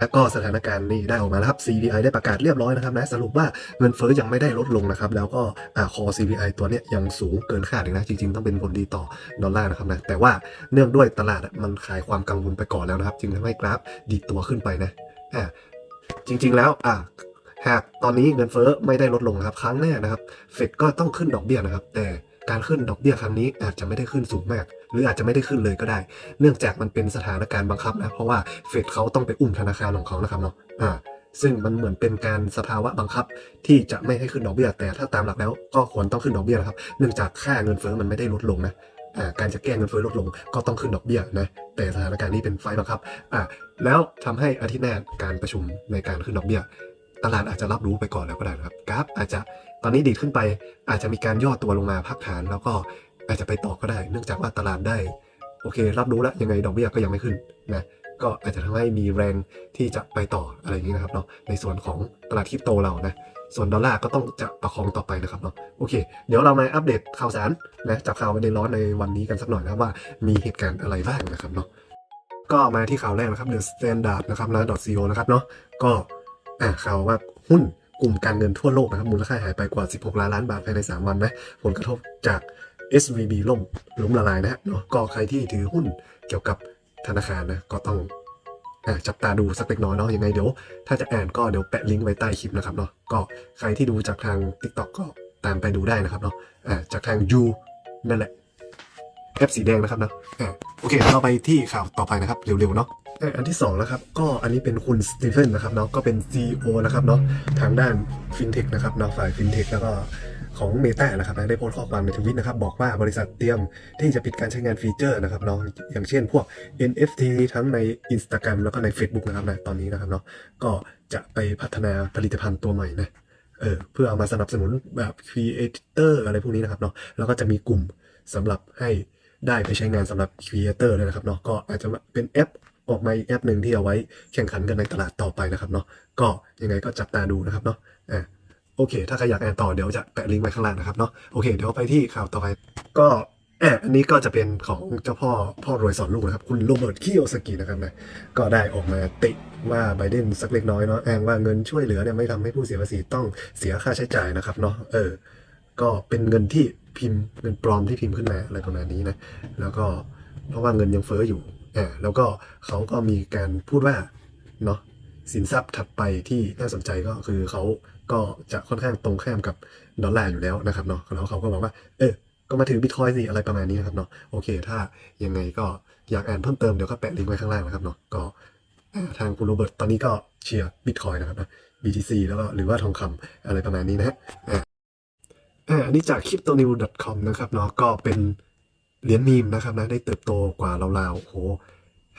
แล้วก็สถานการณ์นี่ได้ออกมาแล้วครับ CPI ได้ประกาศเรียบร้อยนะครับนะสรุปว่าเงินเฟ้อยังไม่ได้ลดลงนะครับแล้วก็อ่าคอ CPI ตัวเนี้ยยังสูงเกินคาดอีกนะจริงๆ ต้องเป็นผลดีต่อดอลลาร์นะครับนะแต่ว่าเนื่องด้วยตลาดมันขายความกังวลไปก่อนแล้วนะครับ จึงทำให้กราฟดีตัวขึ้นไปนะอ่าจริงๆแล้วอ่าหากตอนนี้เงินเฟ้อไม่ได้ลดลงครับครั้งหน้านะครับเฟดก็ต้องขึ้นดอกเบี้ยนะครับแต่ การขึ้นดอกเบี้ยครั้งนี้อาจจะไม่ได้ขึ้นสูงมาก หรืออาจจะไม่ได้ขึ้นเลยก็ได้ เนื่องจากมันเป็นสถานการณ์บังคับนะเพราะว่าเฟดเขาต้องไปอุ้มธนาคารของเขานะครับเนาะอ่าซึ่งมันเหมือนเป็นการสภาวะบังคับที่จะไม่ให้ขึ้นดอกเบี้ยแต่ถ้าตามหลักแล้วก็ควรต้องขึ้นดอกเบี้ยนะครับ เนื่องจากค่าเงินเฟ้อมันไม่ได้ลดลงนะอ่าการจะแก้เงินเฟ้อลดลงก็ต้องขึ้นดอกเบี้ยนะแต่สถานการณ์นี้เป็นไฟบังคับอ่าแล้วทำให้อาทิตย์หน้าการประชุมในการขึ้นดอกเบี้ย ตลาดอาจจะรับรู้ไปก่อนแล้วก็ได้นะครับกราฟอาจจะ ตอนนี้ดีดขึ้นไปอาจจะมีการย่อตัวลงมาพักฐาน แล้วก็อาจจะไปต่อก็ได้ เนื่องจากว่าตลาดได้ โอเค รับรู้แล้วยังไงดอกเบี้ยก็ยังไม่ขึ้นนะก็อาจจะทำให้มีแรงที่จะไปต่ออะไรอย่างนี้นะครับเนาะในส่วนของตลาดคริปโตเรานะส่วนดอลลาร์ก็ต้องจะประคองต่อไปนะครับเนาะโอเค เดี๋ยวเรามาอัปเดตข่าวสารนะจากข่าวประเด็นร้อนในวันนี้กันสักหน่อยนะว่ามีเหตุการณ์อะไรบ้างนะครับเนาะก็มาที่ข่าวแรกนะครับ The Standard นะครับนะ .co นะครับเนาะก็อ่าข่าวว่าหุ้น กลุ่มการเงินทั่วโลกนะครับมูลค่าหายไปกว่า 16 ล้านล้านบาทภายใน 3 วันนะผลกระทบจาก SVB ล่มล้มละลายนะฮะเนาะก็ใครที่ถือหุ้นเกี่ยวกับธนาคารนะก็ต้องจับตาดูสักเล็กน้อยเนาะยังไงเดี๋ยว ถ้าจะอ่านก็เดี๋ยวแปะลิงก์ไว้ใต้คลิปนะครับเนาะก็ใครที่ดูจากทาง TikTok ก็ตามไปดูได้นะครับเนาะจากทาง U นั่นแหละแอปสีแดงนะครับเนาะโอเคเราไปที่ข่าวต่อไปนะครับเร็วๆเนาะ อันที่สองแล้วครับก็อันนี้เป็นคุณสตีเฟนนะครับเนาะก็เป็น CEO นะครับเนาะทางด้านฟินเทคนะครับเนาะฝ่ายฟินเทคแล้วก็ของเมตานะครับได้โพสต์ข้อความในทวิตนะครับบอกว่าบริษัทเตรียมที่จะปิดการใช้งานฟีเจอร์นะครับเนาะอย่างเช่นพวก NFT ทั้งใน Instagram แล้วก็ใน Facebook นะครับนะตอนนี้นะครับเนาะก็จะไปพัฒนาผลิตภัณฑ์ตัวใหม่นะเออเพื่อเอามาสนับสนุนแบบ Creator อร์อะไรพวกนี้นะครับเนาะแล้วก็จะมีกลุ่มสำหรับให้ได้ไปใช้งานสำหรับ Creator ด้วยนะครับเนาะก็อาจจะเป็นแอป ออกมาอีกแอปหนึ่งที่เอาไว้แข่งขันกันในตลาดต่อไปนะครับเนาะก็ยังไงก็จับตาดูนะครับเนาะอ่าโอเค ถ้าใครอยากอ่านต่อเดี๋ยวจะแปะลิงก์ไว้ข้างล่างนะครับเนาะโอเค เดี๋ยวไปที่ข่าวต่อไปก็แอบอันนี้ก็จะเป็นของเจ้าพ่อพ่อรวยสอนลูกนะครับ คุณโรเบิร์ตคิโอสกินะครับนะก็ได้ออกมาติว่าไบเดนสักเล็กน้อยเนาะแองว่าเงินช่วยเหลือเนี่ยไม่ทำให้ผู้เสียภาษีต้องเสียค่าใช้จ่ายนะครับเนาะเออ ก็เป็นเงินที่พิมพ์เงินปลอมที่พิมพ์ขึ้นมาอะไรประมาณนี้นะแล้วก็เพราะว่าเงินยังเฟ้ออยู่ อ่าแล้วก็เขาก็มีการพูดว่าเนาะสินทรัพย์ถัดไปที่น่าสนใจก็คือเขาก็จะค่อนข้างตรงข้ามกับดอลลาร์อยู่แล้วนะครับเนาะแล้วเขาก็บอกว่าเออก็มาถือบิตคอยสิอะไรประมาณนี้นะครับเนาะโอเค ถ้ายังไงก็อยากอ่านเพิ่มเติมเดี๋ยวก็แปะลิงก์ไว้ข้างล่างนะครับเนาะก็ทางคุณโรเบิร์ตตอนนี้ก็เชียร์บิตคอยนะครับนะ BTC แล้วก็หรือว่าทองคำอะไรประมาณนี้นะฮะอ่าอันนี้จาก cryptonew.com นะครับเนาะก็เป็น เหรียญมีมนะครับนะได้เติบโตกว่าราวๆโอ้โห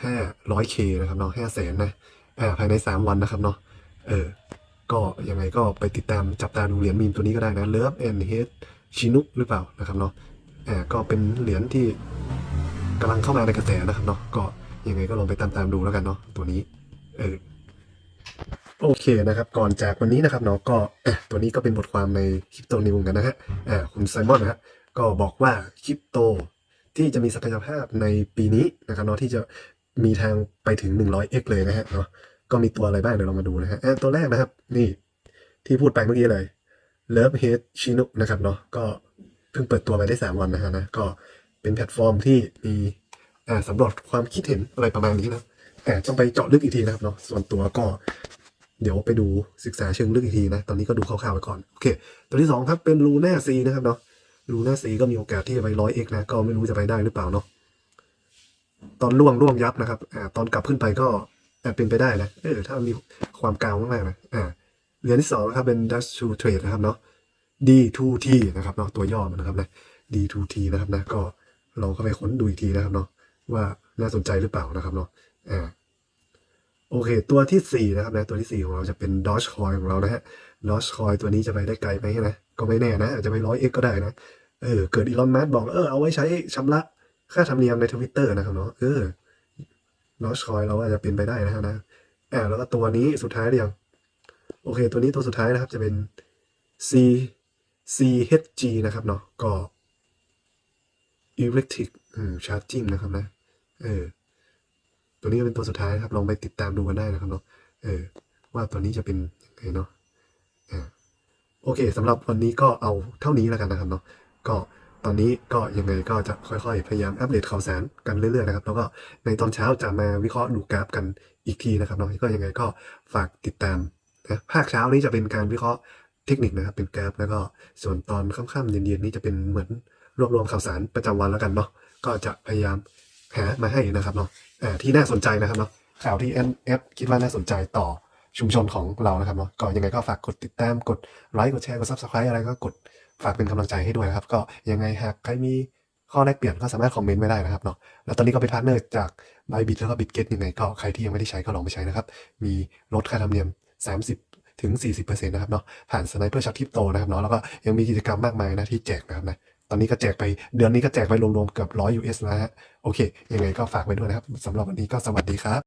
ห้าร้อยเคนะครับเนาะห้าแสนนะอ่าภายใน 3 วันนะครับเนาะเออก็ยังไงก็ไปติดตามจับตาดูเหรียญมีมตัวนี้ก็ได้นะ Love and Hate ชินุกหรือเปล่านะครับเนาะอ่าก็เป็นเหรียญที่กำลังเข้ามาในกระแสนะครับเนาะก็ยังไงก็ลองไปตามตามๆดูแล้วกันเนาะตัวนี้เออโอเคนะครับ ก่อนจากวันนี้นะครับเนาะก็อะตัวนี้ก็เป็นบทความในคริปโตนิวกันนะฮะอ่าคุณไซมอนนะฮะก็บอกว่าคริปโต ที่จะมีศักยภาพในปีนี้นะครับเนาะที่จะมีทางไปถึง 100x เลยนะฮะเนาะก็มีตัวอะไรบ้างเดี๋ยวเรามาดูนะฮะตัวแรกนะครับ นี่ที่พูดไปเมื่อกี้เลย Love Hate Chinook นะครับเนาะก็เพิ่งเปิดตัวไปได้ 3 วันนะฮะนะก็เป็นแพลตฟอร์มที่มีสำรวจความคิดเห็นอะไรประมาณนี้นะแอ่ต้องไปเจาะลึกอีกทีนะครับเนาะส่วนตัวก็เดี๋ยวไปดูศึกษาเชิงลึกอีกทีนะ ตอนนี้ก็ดูคร่าวๆไปก่อน โอเค ตัวที่สองครับเป็น Luna C นะครับเนาะ Luna C ก็มีโอกาสที่จะไป 100x นะก็ไม่รู้จะไปได้หรือเปล่าเนาะตอนล่วงล่วงยับนะครับอ่าตอนกลับขึ้นไปก็อาจเป็นไปได้นะเออถ้ามีความกาวมากๆนะอ่าเหรียญที่สองนะครับเป็น Dutch to Trade นะครับเนาะ D2T นะครับเนาะตัวย่อมันนะครับนะ D2T นะครับนะก็ลองเข้าไปค้นดูอีกทีนะครับเนาะว่าน่าสนใจหรือเปล่านะครับเนาะอ่าโอเค ตัวที่สี่นะครับนะตัวที่สี่ของเราจะเป็น Doge Coin ของเรานะฮะ Doge Coin ตัวนี้จะไปได้ไกลไหมนะก็ไม่แน่นะอาจจะไปร้อยเอ็กก็ได้นะ เออเกิดอีลอนมัสบอกเออเอาไว้ใช้ชำระค่าธรรมเนียมในทวิตเตอร์นะครับเนาะเออ Doge Coin เราอาจจะเป็นไปได้นะฮะนะอ่าแล้วก็ตัวนี้สุดท้ายหรือยังโอเค ตัวนี้ตัวสุดท้ายนะครับจะเป็น C CHG นะครับเนาะก็ Electric อืม Charging นะครับนะเออตัวนี้ก็เป็นตัวสุดท้ายนะครับลองไปติดตามดูกันได้นะครับเนาะเออว่าตัวนี้จะเป็นยังไงเนาะอ่าโอเคสำหรับวันนี้ก็เอาเท่านี้แล้วกันนะครับเนาะ ก็ตอนนี้ก็ยังไงก็จะค่อยๆ พยายามอัปเดตข่าวสารกันเรื่อยๆนะครับแล้วก็ในตอนเช้าจะมาวิเคราะห์ดูกราฟกันอีกทีนะครับเนาะก็ยังไงก็ฝากติดตามนะภาคเช้านี้จะเป็นการวิเคราะห์เทคนิคนะครับเป็นกราฟแล้วก็ส่วนตอนค่ำๆเย็นๆนี้จะเป็นเหมือนรวบรวมข่าวสารประจำวันแล้วกันเนาะก็จะพยายามหามาให้นะครับเนาะที่น่าสนใจนะครับเนาะข่าวที่ NF คิดว่าน่าสนใจต่อชุมชนของเรานะครับเนาะก็ยังไงก็ฝากกดติดตามกดไลค์กดแชร์กด subscribe อะไรก็กด ฝากเป็นกำลังใจให้ด้วยนะครับ ก็ยังไงหากใครมีข้อแลกเปลี่ยนก็สามารถคอมเมนต์ไว้ได้นะครับเนาะแล้วตอนนี้ก็เป็นพาร์ทเนอร์จาก b y b i t แล้วก็ BitGet ยังไงก็ใครที่ยังไม่ได้ใช้ก็ลองไปใช้นะครับ มีลดค่าธรรมเนียม 30 ถึง 40%นะครับเนาะผ่านสไนเปอร์ช็อตทิปโตนะครับเนาะแล้วก็ยังมีกิจกรรมมากมายนะที่แจกนะครับนะตอนนี้ก็แจกไปเดือนนี้ก็แจกไปรวมๆเกือบ100 US แล้วฮะโอเค ยังไงก็ฝากไว้ด้วยนะครับสำหรับวันนี้ก็สวัสดีครับ